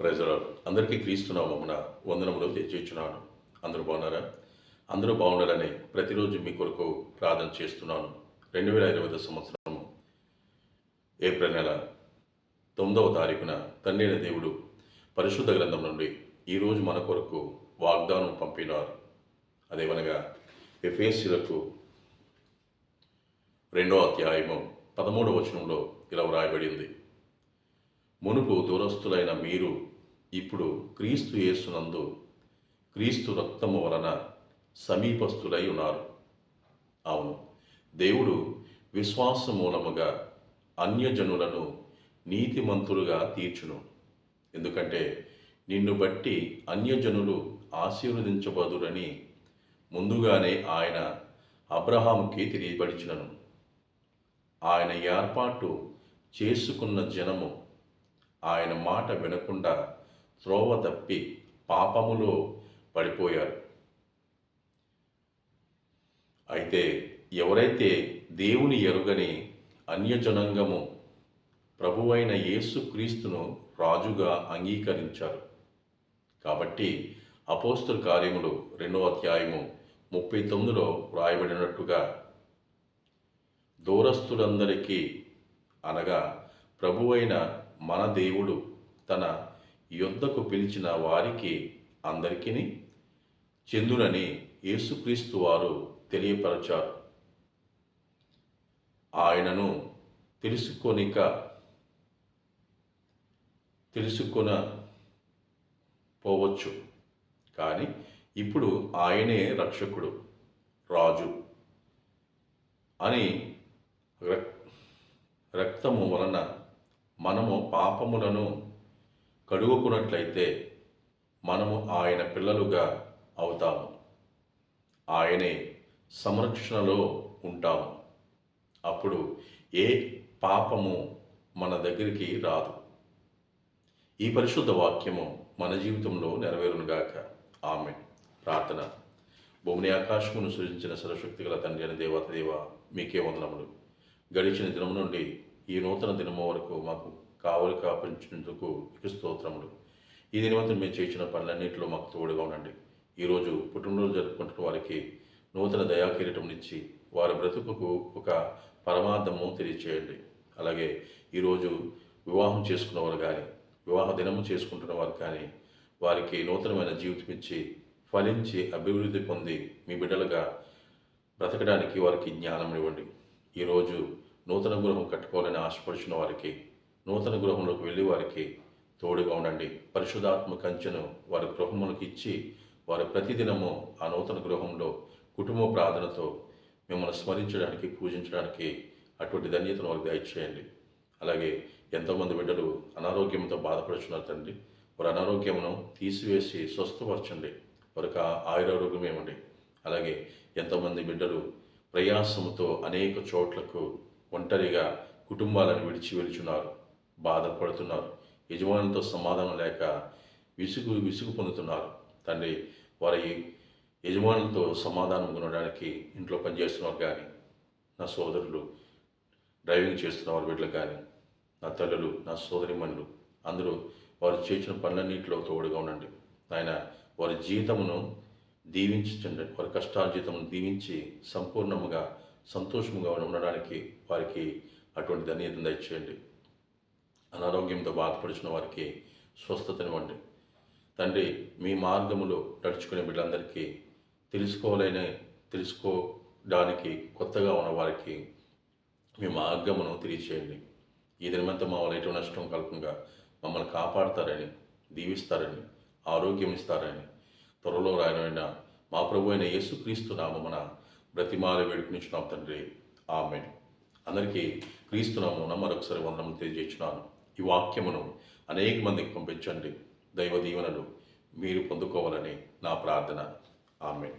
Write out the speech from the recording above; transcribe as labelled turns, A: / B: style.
A: ప్రజలు అందరికీ క్రీస్తునామమున వందనములు తెచ్చిచ్చున్నాను అందరూ బాగున్నారా? అందరూ బాగుండాలని ప్రతిరోజు మీ కొరకు ప్రార్థన చేస్తున్నాను. రెండు వేల ఇరవై సంవత్సరము ఏప్రిల్ నెల తొమ్మిదవ తారీఖున తండ్రి దేవుడు పరిశుద్ధ గ్రంథం నుండి ఈరోజు మన కొరకు వాగ్దానం పంపినారు. అదేమనగా ఎఫేసీలకు రెండో అధ్యాయము పదమూడవ వచనంలో ఇలా వ్రాయబడింది మునుపు దూరస్తులైన మీరు ఇప్పుడు క్రీస్తు యేసునందు క్రీస్తు రక్తము వలన సమీపస్థులై ఉన్నారు. అవును దేవుడు విశ్వాస మూలముగా అన్యజనులను నీతిమంతులుగా తీర్చును. ఎందుకంటే నిన్ను బట్టి అన్యజనులు ఆశీర్వదించబదురని ముందుగానే ఆయన అబ్రహాముకి తెలియబడిచినను ఆయన ఏర్పాటు చేసుకున్న జనము ఆయన మాట వినకుండా త్రోవ తప్పి పాపములో పడిపోయారు. అయితే ఎవరైతే దేవుని ఎరుగని అన్యజనంగము ప్రభువైన యేసుక్రీస్తును రాజుగా అంగీకరించారు. కాబట్టి అపోస్తుల కార్యములు రెండో అధ్యాయము ముప్పై తొమ్మిదిలో వ్రాయబడినట్టుగా దూరస్తులందరికీ అనగా ప్రభువైన మన దేవుడు తన యుద్ధకు పిలిచిన వారికి అందరికీ చెందునని యేసుక్రీస్తు వారు తెలియపరచారు. ఆయనను తెలుసుకొనిక తెలుసుకొన పోవచ్చు. కానీ ఇప్పుడు ఆయనే రక్షకుడు రాజు అని రక్- రక్తము వలన మనము పాపములను కడుగుకున్నట్లయితే మనము ఆయన పిల్లలుగా అవుతాము. ఆయనే సంరక్షణలో ఉంటాము. అప్పుడు ఏ పాపము మన దగ్గరికి రాదు. ఈ పరిశుద్ధ వాక్యము మన జీవితంలో నెరవేరునుగాక. ఆమె ప్రార్థన. భూమిని ఆకాశమును సృజించిన సరశక్తి గల తండ్రి అయిన దేవత దేవ మీకే వందనములు. గడిచిన దినము నుండి ఈ నూతన దినము వరకు మాకు కావలి కాపించినందుకు స్తోత్రములు. ఈ దినవంతం మేము చేసిన పనులన్నింటిలో మాకు తోడుగా ఉండండి. ఈరోజు పుట్టినరోజు జరుపుకుంటున్న వారికి నూతన దయాకిరీటం ఇచ్చి వారి బ్రతుకుకు ఒక పరమార్థము తెలియచేయండి. అలాగే ఈరోజు వివాహం చేసుకున్నవారు కానీ వివాహ దినము చేసుకుంటున్న వారు కానీ వారికి నూతనమైన జీవితం ఇచ్చి ఫలించి అభివృద్ధి పొంది మీ బిడ్డలుగా బ్రతకడానికి వారికి జ్ఞానం ఇవ్వండి ఈరోజు నూతన గృహం కట్టుకోవాలని ఆశపడుచున్న వారికి నూతన గృహంలోకి వెళ్ళి వారికి తోడుగా ఉండండి. పరిశుధాత్మ కంచెను వారి గృహములకు ఇచ్చి వారు ప్రతిదినము ఆ నూతన గృహంలో కుటుంబ ప్రార్థనతో మిమ్మల్ని స్మరించడానికి పూజించడానికి అటువంటి ధన్యతను వారికి దయచేయండి. అలాగే ఎంతోమంది బిడ్డలు అనారోగ్యంతో బాధపడుచున్నారు తండ్రి. వారి అనారోగ్యమును తీసివేసి స్వస్థపరచండి. వారికి ఆయురారోగ్యం ఇవ్వండి అలాగే ఎంతోమంది బిడ్డలు ప్రయాసముతో అనేక చోట్లకు ఒంటరిగా కుటుంబాలను విడిచి వెళుచున్నారు బాధపడుతున్నారు యజమానులతో సమాధానం లేక విసుగు విసుగు పొందుతున్నారు. తండ్రి వారి యజమానులతో సమాధానం ఉండడానికి ఇంట్లో పనిచేస్తున్నారు కానీ నా సోదరులు డ్రైవింగ్ చేస్తున్న వారి బిడ్డలు కానీ నా తల్లులు నా సోదరిమణులు అందరూ వారు చేసిన పనులన్నింటిలో తోడుగా ఉండండి. ఆయన వారి జీతమును దీవించండి వారి కష్టాల జీతమును దీవించి సంపూర్ణముగా సంతోషముగా ఉండడానికి వారికి అటువంటి ధన్యతను దయచేయండి. అనారోగ్యంతో బాధపడుచున్న వారికి స్వస్థతనివ్వండి. తండ్రి మీ మార్గములో నడుచుకునే బిడ్డలందరికీ తెలుసుకోవాలని తెలుసుకోవడానికి కొత్తగా ఉన్న వారికి మీ మార్గమును తెలియచేయండి. ఈ దినమంతా మా వల్ల ఎటువంటి నష్టం కలగకుండా మమ్మల్ని కాపాడతారని దీవిస్తారని ఆరోగ్యం ఇస్తారని త్వరలో రాయనైన మా ప్రభు అయిన యేసుక్రీస్తు నామమున బ్రతిమాల వేడుకునిచున్నాం తండ్రి. ఆమె అందరికీ క్రీస్తునామున మరొకసారి వందనం తెలియజేస్తున్నాను. ఈ వాక్యమును అనేక మందికి పంపించండి. దైవ దీవెనలు మీరు పొందుకోవాలని నా ప్రార్థన. ఆమె